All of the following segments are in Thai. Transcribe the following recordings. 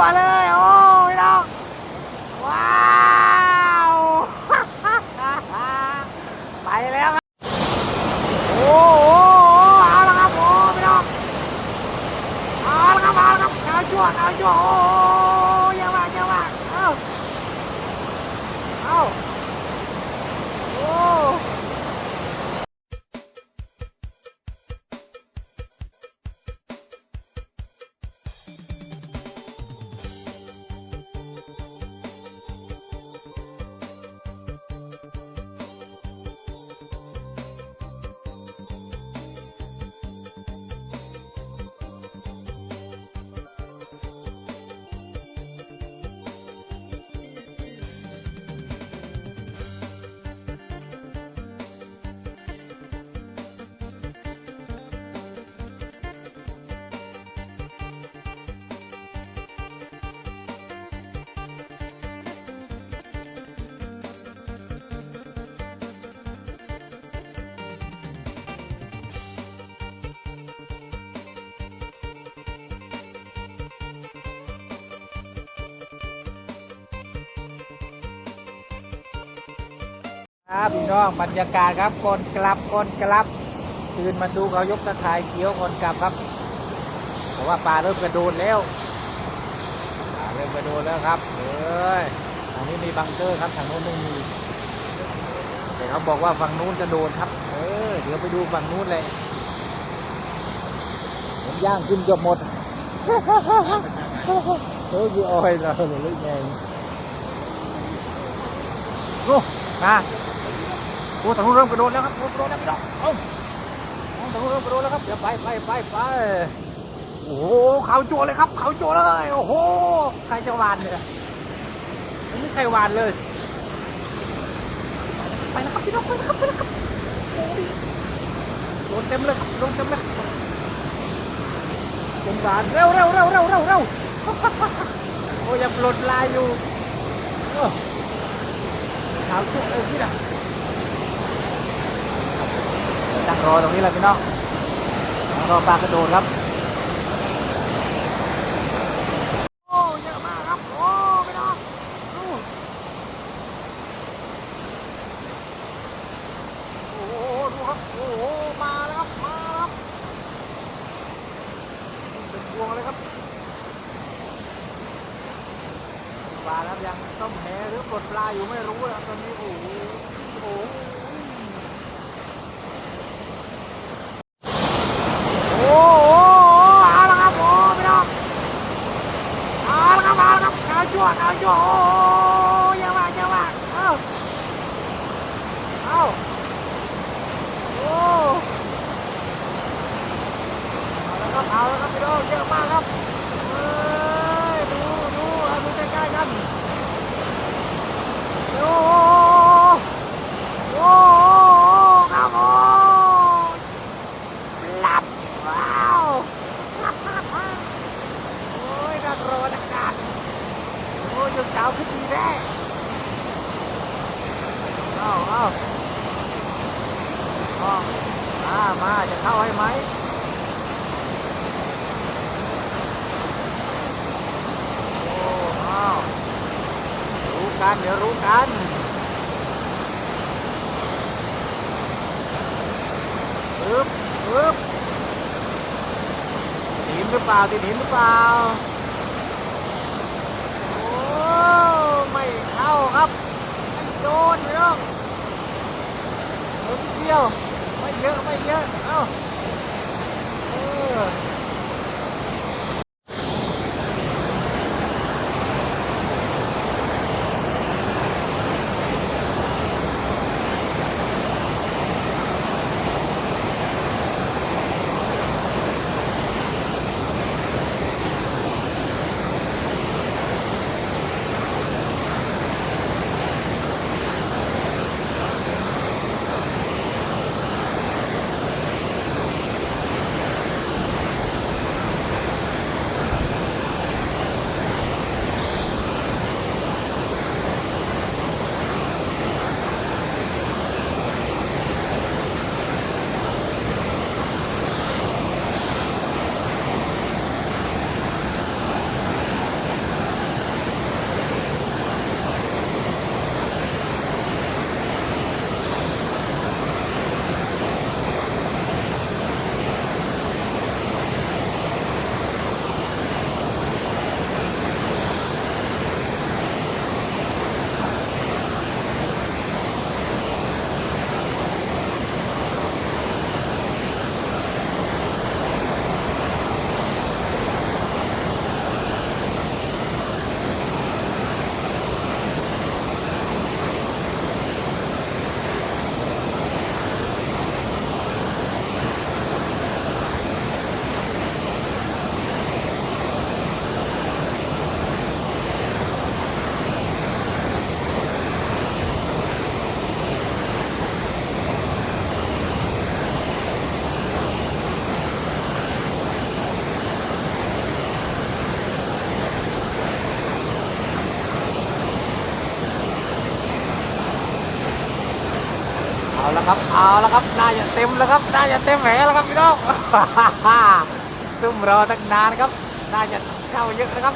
จั่ว ครับพี่น้องบรรยากาศครับก่อนกลับก่อนกลับตื่นมาดูเขายกตะข่ายเขียวก่อนกลับครับเพราะว่าปลาเริ่มกระโดดแล้วปลาเริ่มกระโดดแล้วครับเอ้ยทางนี้มีบังเกอร์ครับทางโน้นไม่มีแต่เขาบอกว่าฝั่งนู้นจะโดนครับ เออเดี๋ยวไปดูฝั่งนู้นเลยผมย่างขึ้นเกือบหมดเออคืออ้อยเราหรือไงโอ้มา โอ้ทางนู้นเริ่มกระโดดแล้วครับกระโดดแล้วพี่น้องเอ้าทางนู้นเริ่มกระโดดแล้วครับเดี๋ยวไปไปไปไปโอ้โหเขาโจวเลยครับเขาโจวเลยโอ้โหใครจะหวานเนี่ยไม่มีใครหวานเลย ไปแล้วครับพี่น้องไปแล้วครับไปแล้วครับโอ้ยโดนเต็มเลยโดนเต็มเลยสงสารเร็วเร็วเร็วเร็วเร็วเร็วโอ้ยยังปลดลายอยู่โอ้ขาว โจวเลยพี่นะนั่งรอตรงนี้แหละพี่น้องรอปลากระโดดครับโอ้เยอะมากครับโอ้พี่น้องดูโอ้โหดูครับโอ้โหมาแล้วครับมาแล้วครับเป็นพวงเลยครับปลาแล้วยังต้มแหหรือปลดปลาอยู่ไม่รู้นะครับตอนนี้โอ้โหโอ้โห โอ้โหเอาละครับโอ้พี่น้องเอาละครับเอาละ ครับเอาจั่วเอายอะมากเยอะมากเอาเอาโอ้เอาละครับเอาละครับพี่น้องเยอะมากครับเอ้ยดูดูเอาดูใกล้ๆกันโอ้โอ้ครับโอ้ หลับว้าว โอ้ยนักร้อนอากาศโอ้ยยุดเช้าขึ้นดีแน่เออาเอามามาจะเข้าให้ไหมโอ้เอารู้กันเดี๋ยวรู้กันปึ๊บปึ๊บหินหรือเปล่าติดหินหรือเปล่าโอ้ไม่เข้าครับโดนเลย น้องเดียวเดียว ไม่เยอะ ไม่เยอะ เอ้า เออ เอาละครับน่าจะเต็มแล้วครับน่าจะเต็มแหวแล้วครับพี่น้องซุ่มรอตั้งนานครับน่าจะเข้าเยอะนะครับ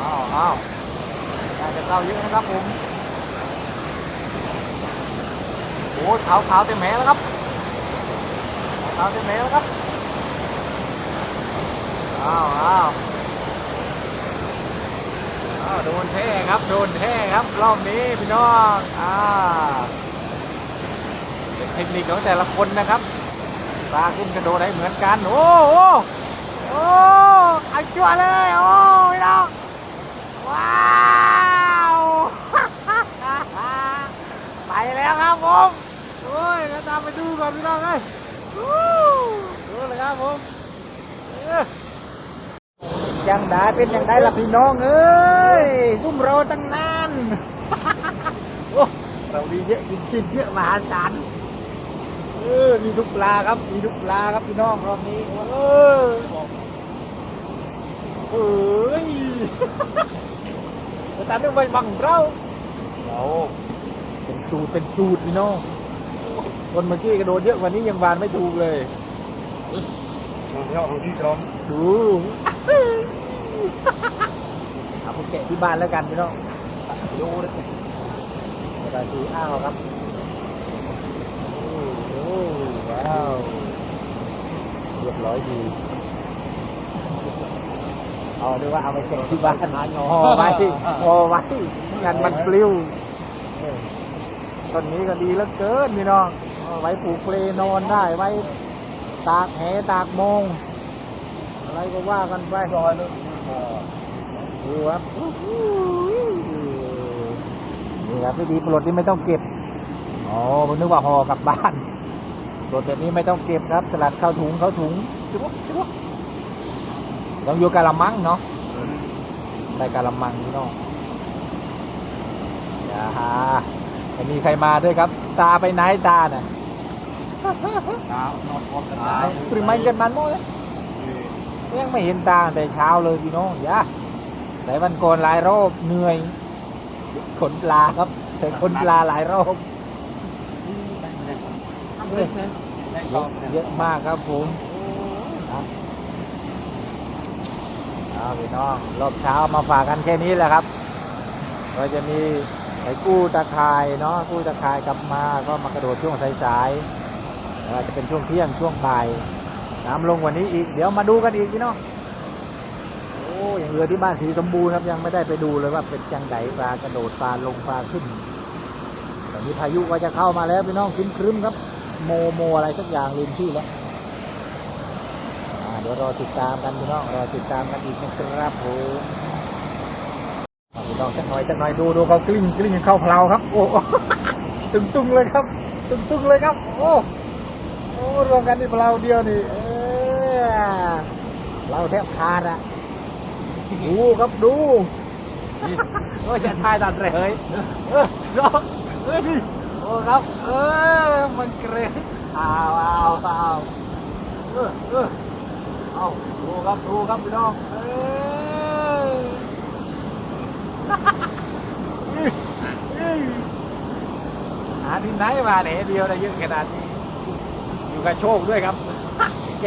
อ้าวอ้าวน่าจะเข้าเยอะนะครับผมโอ้ขาวขาวเต็มแหวแล้วครับขาวเต็มแหวแล้วครับอ้าวอ้าวอ้าว โดนแท้ครับ โดนแท้ครับ รอบนี้พี่น้องอ่าเป็นเทคนิคของแต่ละคนนะครับปลาขึ้นกระโดดได้เหมือนกัน โอ้โหโอ้เอาจั่วเลย โอ้พี่น้องว้าวไปแล้วครับผมโอ้ยก็ตามไปดูก่อนพี่น้องเอ้ยวู้ดูเลยครับผมเอ้ ยยังได้เป็นยังได้ล่ะพี่น้องเอ้ยซุ่มรอตั้งนานโอ้เราดีเยอะจริงๆเยอะมหาศาลเออมีทุกปลาครับ มีทุกปลาครับพี่น้องรอบนี้เออเอ้ยแต่ต้องไปบังเราเราเป็นสูตรเป็นสูตรพี่น้องคนเมื่อกี้กระโดดเยอะกว่านี้ยังวานไม่ถูกเลยยอดของที่จอมดู เอาไปแกะที่บ้านแล้วกันพี่น้องดูเลยกระดาษสีอ้าวครับโอ้โหว้าวเรียบร้อยดีเอาด้วยว่าเอาไปแกะที่บ้านห่อไว้หอไว้งานมันปลิวเออต้นนี้ก็ดีแล้วเกินพี่น้องไว้ปลูกเปลนอนได้ไว้ตากแหตากมง อะไรก็ว่ากันไปซอยนึงดูครับนี่ครับวิธีปลดนี่ไม่ต้องเก็บอ๋อผมนึกว่าห่อกลับบ้านปลดแบบนี้ไม่ต้องเก็บครับ สลัดเข้าถุงเข้าถุงชิวบชิวบต้องอยู่กะละมังเนาะได้กะละมังพี่น้องอย่าฮะไม่มีใครมาด้วยครับ ตาไปไหนตาน่ะหนาวนอนพร้อมกันได้ปริมาณกันมันโม้ย ยังไม่เห็นตาแต่เช้าเลยพี่น้องย่าแต่วันก่อนหลายรอบเหนื่อยขนปลาครับ แต่ขนปลาหลายรอบเยอะมากครับผมครับเอาพี่น้องรอบเช้ามาฝากกันแค่นี้แหละครับก็จะมีไอ้กู้ตะข่ายเนาะกู้ตะข่ายกลับมาก็มากระโดดช่วงสายๆจะเป็นช่วงเที่ยงช่วงบ่าย น้ำลงกว่านี้อีก เดี๋ยวมาดูกันอีกพี่น้องโอ้ยังเรือที่บ้านสีสมบูรณ์ครับยังไม่ได้ไปดูเลยว่าเป็นจังไดปลากระโดดปลาลงปลาขึ้นตอนนี้พายุก็จะเข้ามาแล้วพี่น้องครึ้มๆครับ โมโมอะไรสักอย่างลืมชื่อแล้วเดี๋ยวรอติดตามกันพี่น้องรอติดตามกันอีกนะครับผมอ่าพี่น้องสักหน่อยสักหน่อยดูดูเขากลิ้งกลิ้งเข้าเพลาครับ โอ้ตึงตุงเลยครับ ตึงตุงเลยครับ โอ้โอ้รวมกันที่เราเดียวนี่ เออเราแทบขาดอะดูครับดูโอ้ยจะทายตัดเลยเฮ้ยเออร้องเฮ้ยโอ้ครับ เออ มันเกรงอ้าวอ้าวอ้าวเออเออเอาดูครับดูครับพี่น้องเออหาที่ไหนมาเนี่ยเดียวได้เยอะขนาดนี้อยู่กับโชคด้วยครับเ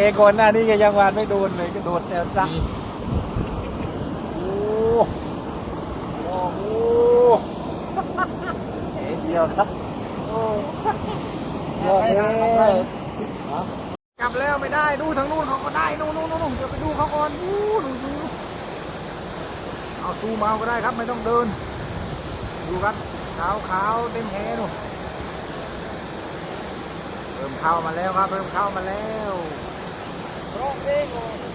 กก่อนหน้านี้แกยังวานไม่โดนเลยก็โดนแซวซักโอ้โอ้โหเอ๋เดียวครับโอ้ยอดเลยกลับแล้วไม่ได้ดูทางนู้นเขาก็ได้นู่นนู่นนู่นเดี๋ยวไปดูเขาก่อนดูดูดูเอาซูมเอาก็ได้ครับไม่ต้องเดิน ดูครับขาวขาวๆเต็มแฮนู่นเริ่มเข้ามาแล้วครับ เริ่มเข้ามาแล้ว Pronto,